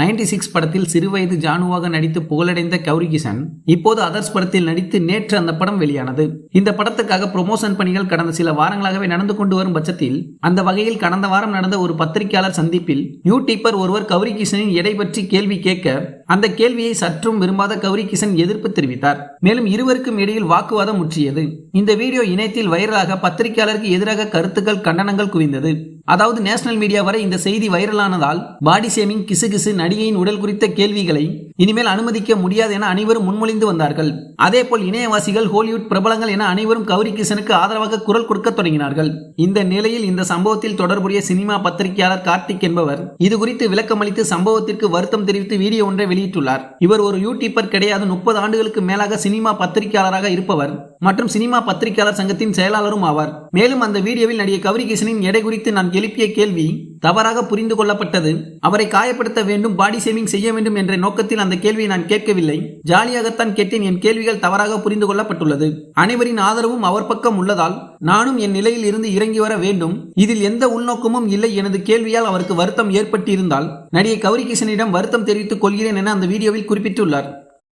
Ninety six படத்தில் சிறுவயது ஜானுவாக நடித்து புகழடைந்த கௌரி கிஷன் இப்போது அதர்ஸ் படத்தில் நடித்து நேற்று அந்த படம் வெளியானது. இந்த படத்துக்காக ப்ரொமோஷன் பணிகள் கடந்த சில வாரங்களாகவே நடந்து கொண்டு வரும் பட்சத்தில் அந்த வகையில் கடந்த வாரம் நடந்த ஒரு பத்திரிகையாளர் சந்திப்பில் யூடியூபர் ஒருவர் கௌரி கிஷனின் எடை பற்றி கேள்வி கேட்க அந்த கேள்வியை சற்றும் விரும்பாத கௌரி கிஷன் எதிர்ப்பு தெரிவித்தார். மேலும் இருவருக்கும் இடையில் வாக்குவாதம் முற்றியது. இந்த வீடியோ இணையத்தில் வைரலாக பத்திரிகையாளருக்கு எதிராக கருத்துக்கள் கண்டனங்கள் குவிந்தது. அதாவது நேஷனல் மீடியா வரை இந்த செய்தி வைரலானதால் பாடி ஷேமிங் கிசுகிசு நடிகையின் உடல் குறித்த கேள்விகளை இனிமேல் அனுமதிக்க முடியாது என அனைவரும் முன்மொழிந்து வந்தார்கள். அதேபோல் இணையவாசிகள் ஹாலிவுட் பிரபலங்கள் என அனைவரும் கௌரி கிஷனுக்கு ஆதரவாக குரல் கொடுக்க தொடங்கினார்கள். இந்த நிலையில் இந்த சம்பவத்தில் தொடர்புடைய சினிமா பத்திரிகையாளர் கார்த்திக் என்பவர் இது குறித்து விளக்கமளித்து சம்பவத்திற்கு வருத்தம் தெரிவித்து வீடியோ ஒன்றை வெளியிட்டுள்ளார். இவர் ஒரு யூடியூபர் கிடையாது முப்பது ஆண்டுகளுக்கு மேலாக சினிமா பத்திரிகையாளராக இருப்பவர் மற்றும் சினிமா பத்திரிகையாளர் சங்கத்தின் செயலாளரும் ஆவார். மேலும் அந்த வீடியோவில் நடிகை கௌரி கிஷனின் எடை குறித்து நான் எழுப்பிய கேள்வி தவறாக புரிந்து கொள்ளப்பட்டது. அவரை காயப்படுத்த வேண்டும் பாடி ஷேமிங் செய்ய வேண்டும் என்ற நோக்கத்தில் அந்த கேள்வியை நான் கேட்கவில்லை. ஜாலியாகத்தான் கேட்டேன் என் கேள்விகள் தவறாக புரிந்து கொள்ளப்பட்டுள்ளது. அனைவரின் ஆதரவும் அவர் பக்கம் உள்ளதால் நானும் என் நிலையில் இருந்து இறங்கி வர வேண்டும். இதில் எந்த உள்நோக்கமும் இல்லை எனது கேள்வியால் அவருக்கு வருத்தம் ஏற்பட்டிருந்தால் நடிகை கௌரி கிஷனிடம் வருத்தம் தெரிவித்துக் கொள்கிறேன் என அந்த வீடியோவில் குறிப்பிட்டுள்ளார்.